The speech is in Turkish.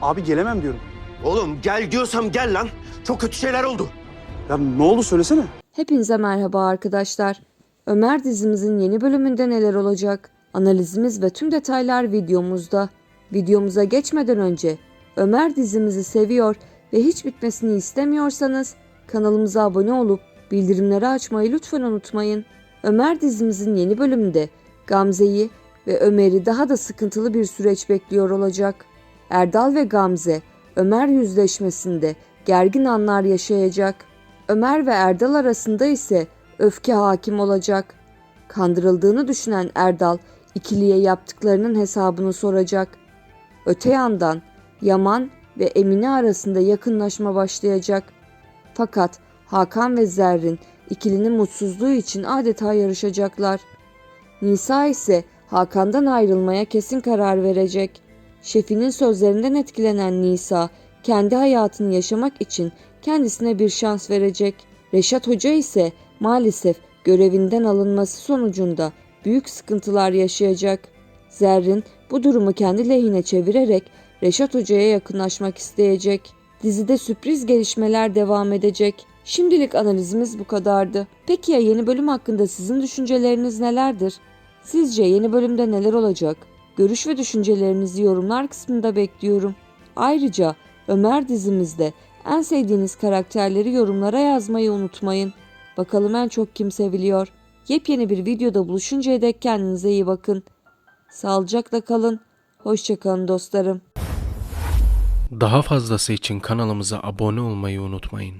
Abi gelemem diyorum. Oğlum gel diyorsam gel lan. Çok kötü şeyler oldu. Ya ne oldu söylesene. Hepinize merhaba arkadaşlar. Ömer dizimizin yeni bölümünde neler olacak? Analizimiz ve tüm detaylar videomuzda. Videomuza geçmeden önce Ömer dizimizi seviyor ve hiç bitmesini istemiyorsanız kanalımıza abone olup bildirimleri açmayı lütfen unutmayın. Ömer dizimizin yeni bölümünde Gamze'yi ve Ömer'i daha da sıkıntılı bir süreç bekliyor olacak. Erdal ve Gamze Ömer yüzleşmesinde gergin anlar yaşayacak. Ömer ve Erdal arasında ise öfke hakim olacak. Kandırıldığını düşünen Erdal ikiliye yaptıklarının hesabını soracak. Öte yandan Yaman ve Emine arasında yakınlaşma başlayacak. Fakat Hakan ve Zerrin ikilinin mutsuzluğu için adeta yarışacaklar. Nisa ise Hakan'dan ayrılmaya kesin karar verecek. Şefinin sözlerinden etkilenen Nisa kendi hayatını yaşamak için kendisine bir şans verecek. Reşat Hoca ise maalesef görevinden alınması sonucunda büyük sıkıntılar yaşayacak. Zerrin bu durumu kendi lehine çevirerek Reşat Hoca'ya yakınlaşmak isteyecek. Dizide sürpriz gelişmeler devam edecek. Şimdilik analizimiz bu kadardı. Peki ya yeni bölüm hakkında sizin düşünceleriniz nelerdir? Sizce yeni bölümde neler olacak? Görüş ve düşüncelerinizi yorumlar kısmında bekliyorum. Ayrıca Ömer dizimizde en sevdiğiniz karakterleri yorumlara yazmayı unutmayın. Bakalım en çok kim seviliyor? Yepyeni bir videoda buluşuncaya dek kendinize iyi bakın. Sağlıcakla kalın. Hoşçakalın dostlarım. Daha fazlası için kanalımıza abone olmayı unutmayın.